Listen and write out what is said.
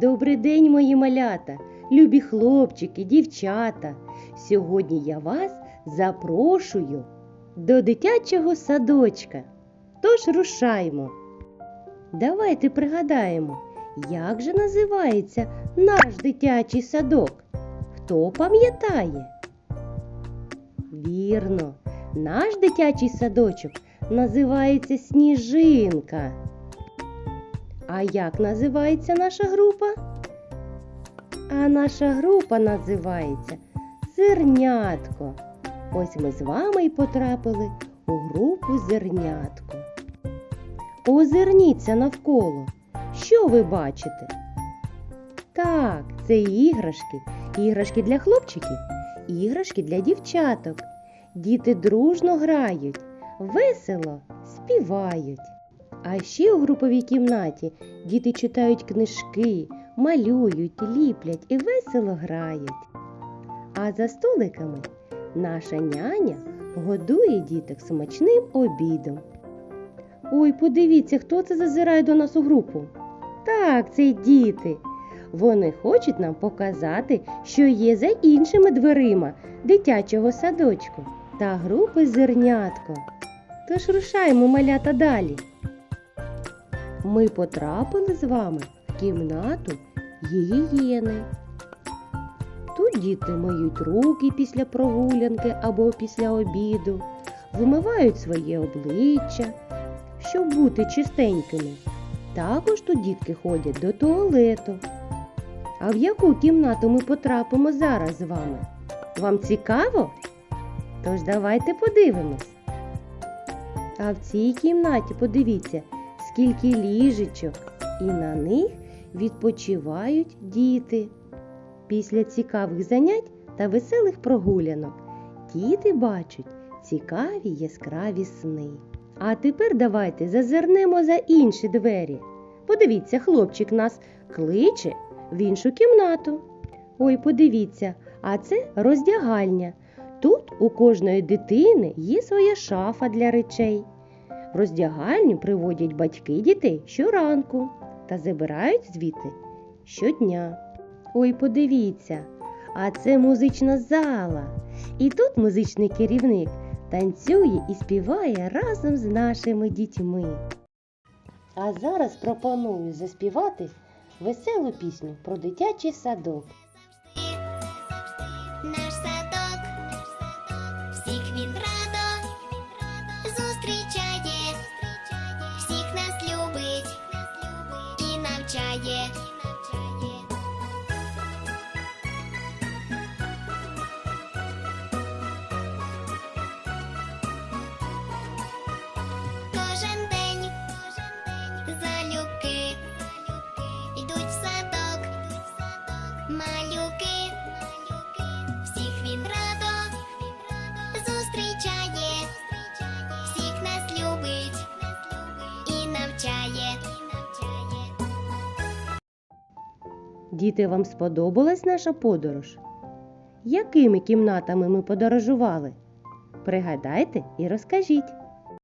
Добрий день, мої малята, любі хлопчики, дівчата. Сьогодні я вас запрошую до дитячого садочка. Тож рушаймо. Давайте пригадаємо, як же називається наш дитячий садок. Хто пам'ятає? Вірно, наш дитячий садочок називається Сніжинка. А як називається наша група? А наша група називається Зернятко. Ось ми з вами і потрапили у групу Зернятко. Озирніться навколо. Що ви бачите? Так, це іграшки. Іграшки для хлопчиків, іграшки для дівчаток. Діти дружно грають, весело співають. А ще у груповій кімнаті діти читають книжки, малюють, ліплять і весело грають. А за столиками наша няня годує діток смачним обідом. Ой, подивіться, хто це зазирає до нас у групу. Так, це діти. Вони хочуть нам показати, що є за іншими дверима дитячого садочку та групи зернятко. Тож рушаємо малята далі. Ми потрапили з вами в кімнату гігієни. Тут діти миють руки після прогулянки або після обіду, вимивають своє обличчя, щоб бути чистенькими. Також тут дітки ходять до туалету. А в яку кімнату ми потрапимо зараз з вами? Вам цікаво? Тож давайте подивимось. А в цій кімнаті подивіться, скільки ліжечок, і на них відпочивають діти. Після цікавих занять та веселих прогулянок діти бачать цікаві яскраві сни. А тепер давайте зазирнемо за інші двері. Подивіться, хлопчик нас кличе в іншу кімнату. Ой, подивіться, а це роздягальня. Тут у кожної дитини є своя шафа для речей. В роздягальню приводять батьки дітей щоранку та забирають звідти щодня. Ой, подивіться, а це музична зала. І тут музичний керівник танцює і співає разом з нашими дітьми. А зараз пропоную заспівати веселу пісню про дитячий садок. І Діти, вам сподобалась наша подорож? Якими кімнатами ми подорожували? Пригадайте і розкажіть.